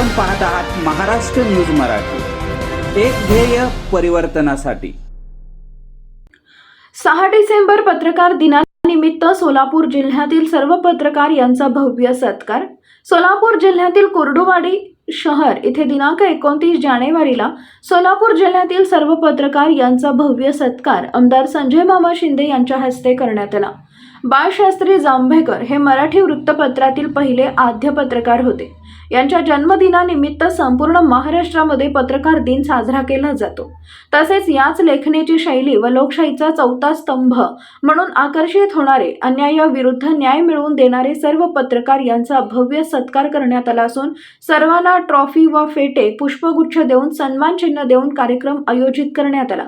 आपण पाहत आहात महाराष्ट्र न्यूज मराठी. एक ध्येय परिवर्तनासाठी. सहा डिसेंबर पत्रकार दिनानिमित्त सोलापूर जिल्ह्यातील सर्व पत्रकार यांचा भव्य सत्कार. सोलापूर जिल्ह्यातील कुर्डुवाडी शहर. इथे दिनांक एकोणतीस जानेवारीला सोलापूर जिल्ह्यातील सर्व पत्रकार यांचा भव्य सत्कार. आमदार संजय मामा शिंदे यांच्या हस्ते करण्यात आला. बाळशास्त्री जांभेकर हे मराठी वृत्तपत्रातील पहिले आद्य पत्रकार होते. यांच्या जन्मदिनानिमित्त संपूर्ण महाराष्ट्रामध्ये पत्रकार दिन साजरा केला जातो. तसेच याच लेखनेची शैली व लोकशाहीचा चौथा स्तंभ म्हणून आकर्षित होणारे अन्यायाविरुद्ध न्याय मिळवून देणारे सर्व पत्रकार यांचा भव्य सत्कार करण्यात आला असून सर्वांना ट्रॉफी व फेटे पुष्पगुच्छ देऊन सन्मान चिन्ह देऊन कार्यक्रम आयोजित करण्यात आला.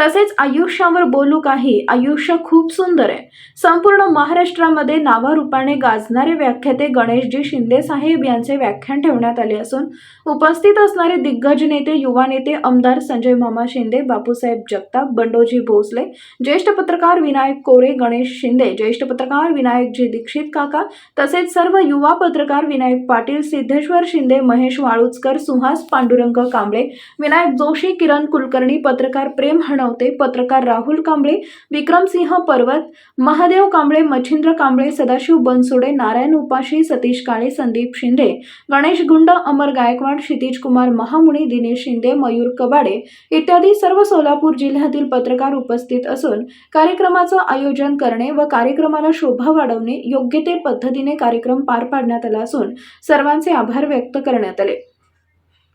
तसेच आयुष्यावर बोलू काही आयुष्य खूप सुंदर आहे. संपूर्ण महाराष्ट्रामध्ये नावारूपाने गाजणारे व्याख्याते गणेशजी शिंदे साहेब यांचे व्याख्यान ठेवण्यात आले असून उपस्थित असणारे दिग्गज नेते युवा नेते आमदार संजय मामा शिंदे बापूसाहेब जगताप बंडोजी भोसले ज्येष्ठ पत्रकार विनायक कोरे गणेश शिंदे ज्येष्ठ पत्रकार विनायकजी दीक्षित काका तसेच सर्व युवा पत्रकार विनायक पाटील सिद्धेश्वर शिंदे महेश वाळुचकर सुहास पांडुरंग कांबळे विनायक जोशी किरण कुलकर्णी पत्रकार प्रेम हणव नव्हते. पत्रकार राहुल कांबळे विक्रमसिंह पर्वत महादेव कांबळे मच्छिंद्र कांबळे सदाशिव बनसोडे नारायण उपाशी सतीश काळे संदीप शिंदे गणेश गुंड अमर गायकवाड क्षितिज कुमार महामुणी दिनेश शिंदे मयूर कबाडे इत्यादी सर्व सोलापूर जिल्ह्यातील पत्रकार उपस्थित असून कार्यक्रमाचं आयोजन करणे व कार्यक्रमाला शोभा वाढवणे योग्य ते पद्धतीने कार्यक्रम पार पाडण्यात आला असून सर्वांचे आभार व्यक्त करण्यात आले.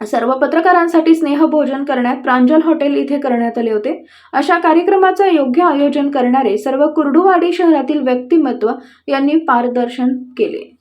सर्व पत्रकारांसाठी स्नेहभोजन करण्यात प्रांजल हॉटेल इथे करण्यात आले होते. अशा कार्यक्रमाचं योग्य आयोजन करणारे सर्व कुर्डुवाडी शहरातील व्यक्तिमत्व यांनी पारदर्शन केले.